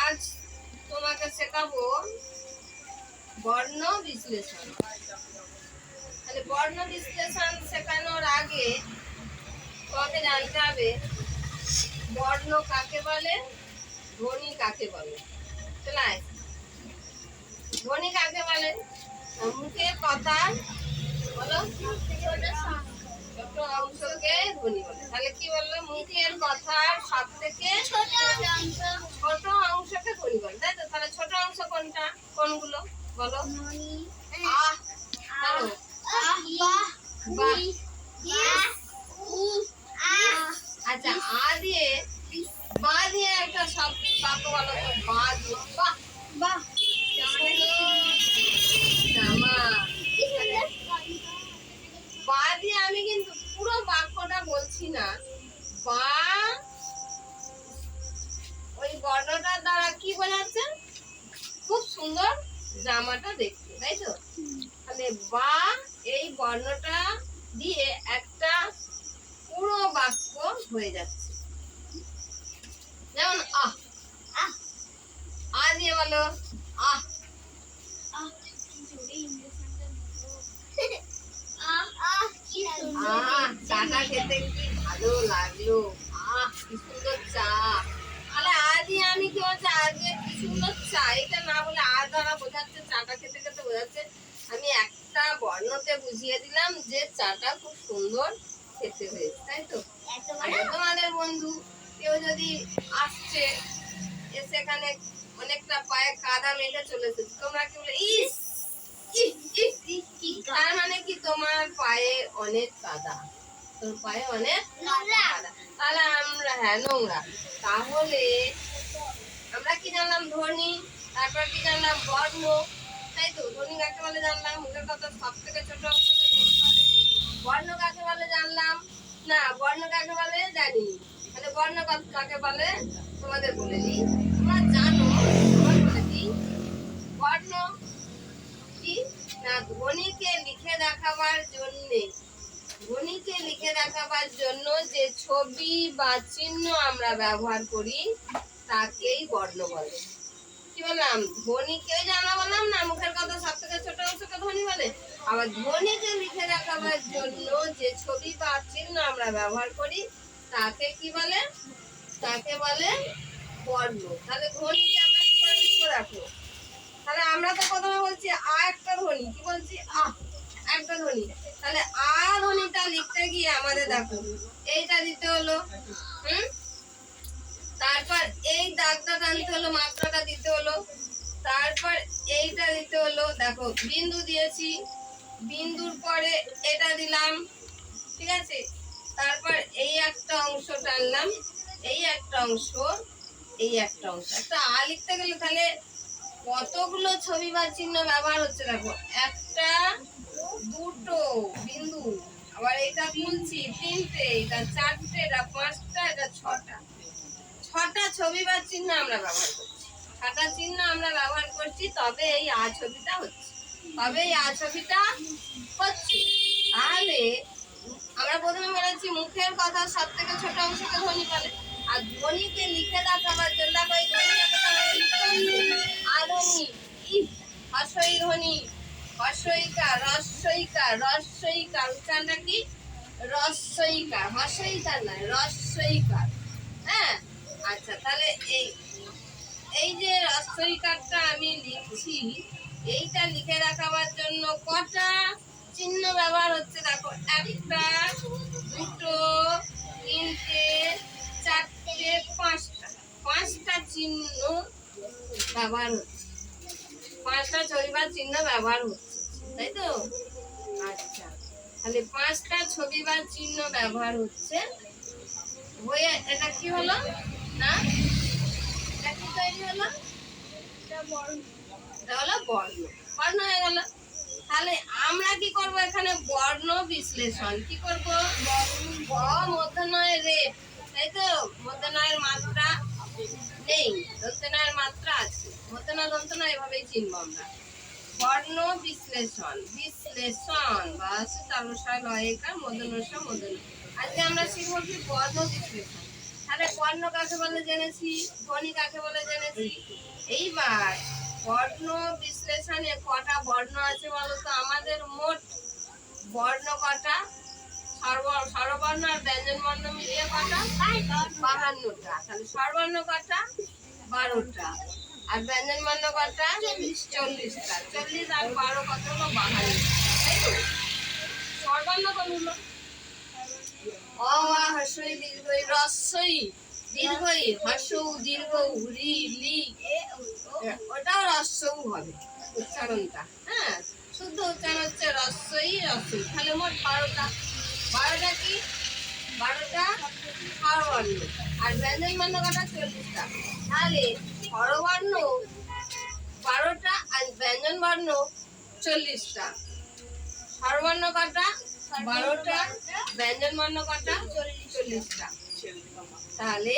আজ তোমাকে শেখাবো বর্ণ বিশ্লেষণ। তাহলে বর্ণ বিশ্লেষণ শেখানোর আগে তোমাকে জানতে হবে, বর্ণ কাকে বলে, ধ্বনি কাকে বলে? চলাই ধ্বনি কাকে বলে? মুখের কথা বলো। ছোট অংশকে ধ্বনি বলে। তাহলে কি বলল? মুখের কথার সব থেকে ছোট অংশকে ধ্বনি বলে তাই তো তাহলে ছোট অংশ কোনটা? কোনগুলো? বলো। আহ আচ্ছা আ দিয়ে বা দিয়ে একটা সব বাক্য বলো। তো বা দিয়ে। বাহ। জামা সুন্দর জামাটা দেখতে তাই তো? তাহলে বা এই বর্ণটা দিয়ে একটা পুরো বাক্য হয়ে যাচ্ছে। যেমন আহ আ দিয়ে বলো আহ। আহ চাটা খেতে কি ভালো লাগল? আহ কি সুন্দর চা। তাহলে আজই আমি কি বলছি আজকে কি সুন্দর চা? এটা দ্বারা বোঝাচ্ছে চাটা খেতে খেতে বোঝাচ্ছে। আমি একটা বর্ণতে বুঝিয়ে দিলাম যে চাটা খুব সুন্দর খেতে হয়েছে তাই তো? তোমাদের বন্ধু কেউ যদি আসছে এসে এখানে অনেকটা পায়ে কাদা মেঘে চলেছে তোমরা কি বলে ইস তার মানে কি তোমার পায়ে অনেক কাদা? তোর পায়ে অনেক কাদা। তাহলে আমরা হ্যাঁ নোংরা। তাহলে আমরা কি জানলাম ধ্বনি তারপর কি জানলাম? বর্ণ তাই তো ধ্বনি কাকে বলে জানলাম? মুখের কথা সব থেকে ছোট বর্ণ কাকে বলে জানলাম? না, বর্ণ কাকে বলে জানি তাহলে বর্ণ কাকে বলে? তোমাদের বলে দিই। তোমরা জানো বলে দিই, বর্ণ কি? না ধ্বনিকে লিখে দেখাবার জন্যে। ধ্বনিকে লিখে দেখাবার জন্য যে ছবি বা চিহ্ন আমরা ব্যবহার করি, তাকেই বর্ণ বলে। কি বললাম ধ্বনিকে ওই যে আমরা বললাম না, মুখের কথা সব থেকে ছোট অংশকে ধ্বনি বলে। আবার ধ্বনিকে লিখে দেখাবার জন্য যে ছবি বা চিহ্ন আমরা ব্যবহার করি, তাকে কি বলে? তাকে বলে বর্ণ। তাহলে ধ্বনিকে আমরা কি করে লিখব দেখো? তাহলে আমরা তো প্রথমে বলছি আ একটা ধ্বনি কি বলছি? আ, একটা ধ্বনি তাহলে আ ধ্বনিটা লিখতে গিয়ে আমাদের দেখো, এইটা দিতে হলো, হুম? তারপর এই দাগটা টানতে হলো তারপর দিতে হলো। দেখো, বিন্দু দিয়েছি। বিন্দুর পরে এটা দিলাম, ঠিক আছে? তারপর এই একটা অংশ টানলাম, এই একটা অংশ, এই একটা অংশ। একটা আ লিখতে গেলে তাহলে কতগুলো ছবি বা চিহ্ন ব্যবহার হচ্ছে দেখো? একটা, দুটো বিন্দু। আবার এটা তুলছি তিনটে, এটা চারটে, এটা পাঁচটা, এটা ছটা। ছটা ছবি বা চিহ্ন আমরা ব্যবহার করছি। ছটা চিহ্ন আমরা ব্যবহার করছি, তবে এই আ ছবিটা হচ্ছে। তবে এই আ ছবিটা হচ্ছে। তাহলে আমরা প্রথমে বলেছি, মুখের কথা সব থেকে ছোট অংশকে ধ্বনি বলে। আর ধ্বনিকে লিখে দেখাবার জন্য দেখো, এই ধ্বনিটাকে আধনি হর্ষই ধ্বনি। হর্ষইকার রস্বইকার রস্বইকার উচ্চারণটা কি? রস্বইকার হর্ষইকার নয় রস্বইকার হ্যাঁ? আচ্ছা তাহলে এই এই যে রস্বইকারটা আমি লিখছি, এইটা লিখে রাখাবার জন্য কটা চিহ্ন ব্যবহার হচ্ছে দেখো, একটা, দুটো, তিনটে, চারটে, পাঁচটা। পাঁচটা চিহ্ন ব্যবহার হচ্ছে। পাঁচটা ছবি বা চিহ্ন ব্যবহার হচ্ছে, তাই তো? আচ্ছা তাহলে পাঁচটা ছবি বা চিহ্ন ব্যবহার হচ্ছে। হয়ে, এটা কি হলো? না? তাহলে আমরা কি করব এখানে? বর্ণ বিশ্লেষণ। কি করব? মধ্যনয় রে। তাই তো? মধ্যনয়ের মাত্রা নেই। দন্তনয়ের মাত্রা আছে। মধ্যনা দন্তনা এভাবেই চিনব আমরা। বর্ণ বিশ্লেষণ। বিশ্লেষণ। বা তালসায় লয়কার মদনসা মদন আজকে আমরা শিখব কি বর্ণ বিশ্লেষণ। তাহলে বর্ণ কাকে বলে জেনেছি? ধ্বনি কাকে বলে জেনেছি? এইবার বর্ণ বিশ্লেষণে কটা বর্ণ আছে বলতো? আমাদের মোট বর্ণ কটা? স্বরবর্ণ আর ব্যঞ্জন বর্ণ মিলিয়ে কটা? বাহান্নটা। তাহলে স্বরবর্ণ কটা? বারোটা। আর ব্যঞ্জন বর্ণ কটা? চল্লিশটা। চল্লিশ আর বারো কত হলো? বাহান্ন। তাই তো? কত হলো? অ আ হর্ষই দীর্ঘই রস্যই দীর্ঘই হর্ষৌ দীর্ঘ রি লি। ওটাও রস্যও হবে উচ্চারণটা। হ্যাঁ শুদ্ধ উচ্চারণ হচ্ছে রস্যই রস্যই তাহলে মোট বারোটা। বারোটা কি? বারোটা স্বরবর্ণ আর ব্যঞ্জন বর্ণ কটা? চল্লিশটা। তাহলে স্বরবর্ণ বারোটা আর ব্যঞ্জন চল্লিশটা। স্বরবর্ণ কটা? বারোটা, ব্যঞ্জন বর্ণ কটা? চল্লিশটা। তাহলে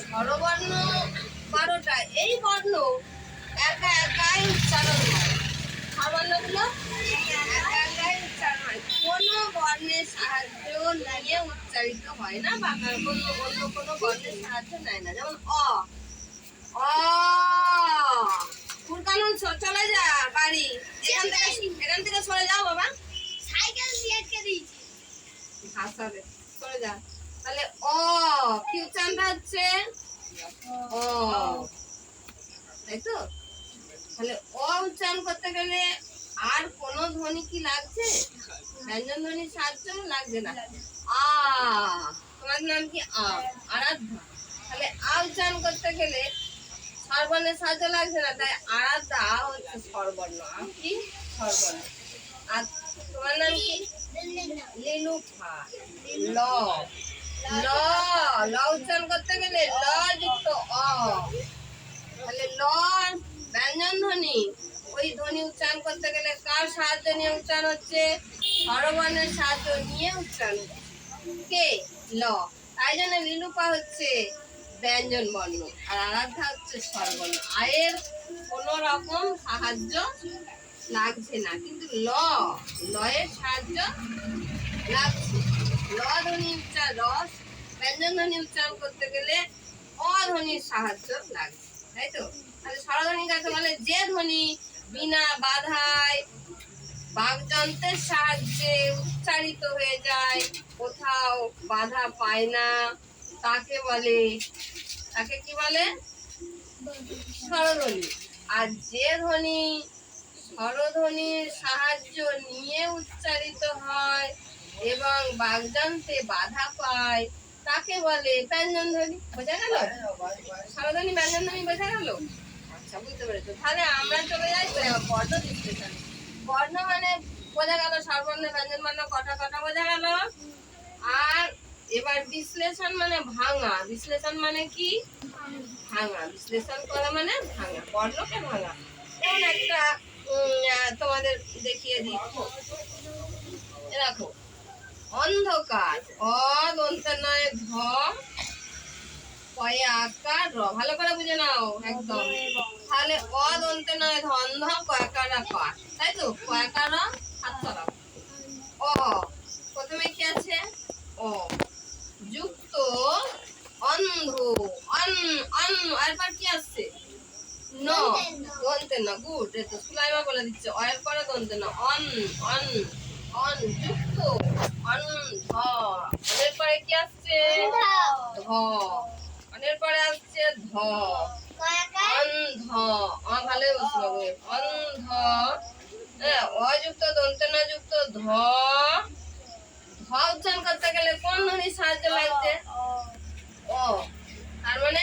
স্বরবর্ণ বারোটা। এই বর্ণ একা একাই উচ্চারণ হয়। স্বরবর্ণগুলো একা একাই উচ্চারণ হয়। কোনো বর্ণের সাহায্য নিয়ে উচ্চারিত হয় না বা কোনো অন্য কোনো বর্ণের সাহায্য নেয় না। যেমন অ। অ। ফুরকানুন চলে যা বাড়ি। এখান থেকে এখান থেকে সরে যাও বাবা। হাসাবে সরে যা। তাহলে অ কি উচ্চারণটা হচ্ছে অ। তাই তো? তাহলে অ উচ্চারণ করতে গেলে আর কোনো ধ্বনি কি লাগছে? ব্যঞ্জন ধ্বনির সাহায্য লাগছে না। আ, তোমার নাম কি? আ, আরাধ্যা। তাহলে আ উচ্চারণ করতে গেলে স্বরবর্ণের সাহায্য লাগছে না, তাই আরাধ্যা হচ্ছে স্বরবর্ণ। আ কি? স্বরবর্ণ। আর তোমার নাম কি? লিলুফা ল ল ল উচ্চারণ করতে গেলে ল যুক্ত অ ল ব্যঞ্জন ধ্বনি ওই ধ্বনি উচ্চারণ করতে গেলে কার সাহায্য নিয়ে উচ্চারণ হচ্ছে স্বরবর্ণের সাহায্য নিয়ে উচ্চারণ কে ল তাই জন্য লিলুপা হচ্ছে ব্যঞ্জন বর্ণ আর আরাধ্যা হচ্ছে স্বরবর্ণ আয়ের কোনো রকম সাহায্য লাগছে না, কিন্তু ল, লয়ের সাহায্য লাগছে। ল ধ্বনি উচ্চার রস, ব্যঞ্জন ধ্বনি উচ্চারণ করতে গেলে অধ্বনির সাহায্য লাগছে, তাই তো? তাহলে স্বরধ্বনি কাকে বলে? যে ধ্বনি বিনা বাধায় বাগযন্ত্রের সাহায্যে উচ্চারিত হয়ে যায়, কোথাও বাধা পায় না, তাকে বলে, তাকে কি বলে? স্বরধ্বনি। আর যে ধ্বনি স্বরধ্বনির সাহায্য নিয়ে উচ্চারিত হয় এবং বাগযন্ত্রে বাধা পায়। তাকে বলে ব্যঞ্জন ধ্বনি বোঝা গেল? স্বরধ্বনি ব্যঞ্জন ধ্বনি বোঝা গেল? আচ্ছা বুঝতে পেরেছ। তাহলে আমরা চলে যাই বর্ণ বিশ্লেষণ। বর্ণ মানে বোঝা গেল সর্বর্ণ ব্যঞ্জন বর্ণ কটা কটা বোঝা গেল? আর এবার বিশ্লেষণ মানে ভাঙা। বিশ্লেষণ মানে কি? ভাঙা। বিশ্লেষণ করা মানে ভাঙা। বর্ণকে ভাঙা। যেমন একটা তোমাদের দেখিয়ে দিই। দেখো, অন্ধকার অদন্ত নয় ধ পয়ে আকার, র, ভালো করে বুঝে নাও, একদম। তাহলে অদন্তে নয় ধ অন্ধ কয়াকার আকার। তাই তো? কয়াকার হাত অ প্রথমে কি আছে অ যুক্ত অন্ধ অন অন এরপর কি আসছে ন দন্তে না গুড এই তো সুলাইমা বলে দিচ্ছে অয়ের পরে দন্তে না অন অন অন যুক্ত অন ধ অনের পরে কি আসছে? ধ অনের পরে আসছে ধ অন্ধ অ ভালোই বসে বাবু অন্ধ হ্যাঁ অযুক্ত দন্তে না যুক্ত ধ ধ উচ্চারণ করতে গেলে কোন ধ্বনির সাহায্য লাগছে? ও তার মানে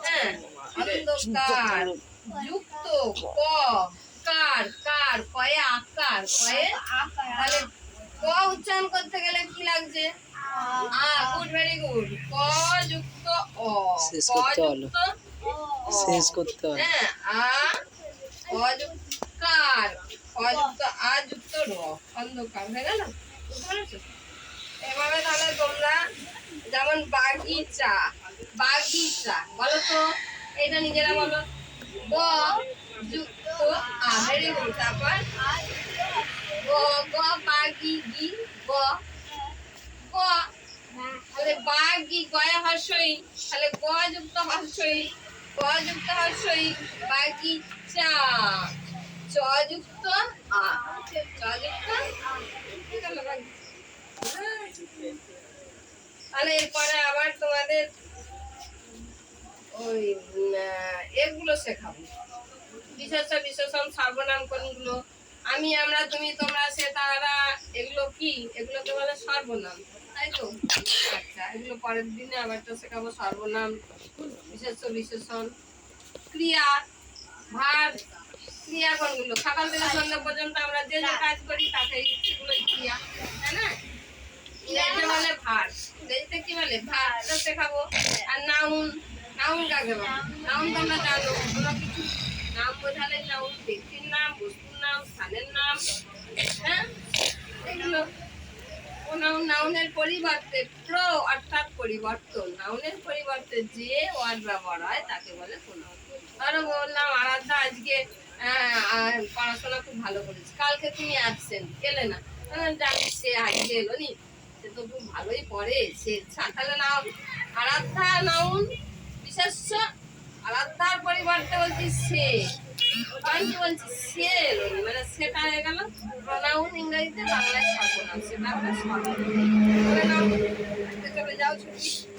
হ্যাঁ অন্ধকার যুক্ত ক কার কার কয়ে আকার কয়ে তাহলে ক উচ্চারণ করতে গেলে কি লাগছে? আ গুড ভেরি গুড ক যুক্ত অ। শেষ করতে হলো। শেষ করতে হয় হ্যাঁ আ ক যুক্ত কার ক যুক্ত আ যুক্ত র। অন্ধকার হয়ে গেল? বুঝতে পেরেছ? এভাবে তাহলে তোমরা যেমন বাগিচা বাগিচা বলো তো, এটা নিজেরা বলো। ব যুক্ত আ তারপর গ গ, বাগি, গি, গ। গ, তাহলে বাগি, গয় হর্ষই, তাহলে গ যুক্ত হর্ষই, গ যুক্ত হর্ষই বাগিচা চ। যুক্ত আ, চ যুক্ত। তাহলে এরপরে আবার তোমাদের ওই এগুলো শেখাবো। বিশেষ বিশেষণ সর্বনাম কোনগুলো আমি, আমরা, তুমি, তোমরা, সে, তারা, এগুলো কি? এগুলোকে বলে সর্বনাম, তাই তো? আচ্ছা এগুলো পরের দিনে আবার তো শেখাবো সর্বনাম বিশেষ বিশেষণ। ক্রিয়া, ভার ক্রিয়া কোনগুলো সকাল থেকে সন্ধ্যা পর্যন্ত আমরা যে যে কাজ করি তাকে সেগুলো ক্রিয়া, তাই না? ইংরেজিতে বলে ভার ইংরেজিতে কি বলে? ভার তো শেখাবো আর নাউন নাউন কাকে বলে? নাউন তোমরা জানো কোনো কিছু নাম বোঝালে নাউন ব্যক্তির নাম বস্তুর নাম স্থানের নাম হ্যাঁ? এগুলো। নাউন নাউনের পরিবর্তে প্রো অর্থাৎ পরিবর্তন। নাউনের পরিবর্তে যে ওয়ার্ড ব্যবহার হয় তাকে বলে প্রোনাউন। ধরো বললাম আরাধ্যা আজকে পড়াশোনা খুব ভালো করেছে। কালকে তুমি অ্যাবসেন্ট এলে না। আহ, জানি সে আজকে এলো নি? সে তো ভালোই পড়ে। সে ছা- নাম আরাধ্যা নাউন বিশেষ্য, আরাধ্যার পরিবর্তে বলছি সে। আমি বলছি? সে মানে সেটা হয়ে গেল প্রনাউন ইংরেজিতে বাংলায় সর্বনাম সেটা হলো সর্বনাম। চলে যাও ছুটি।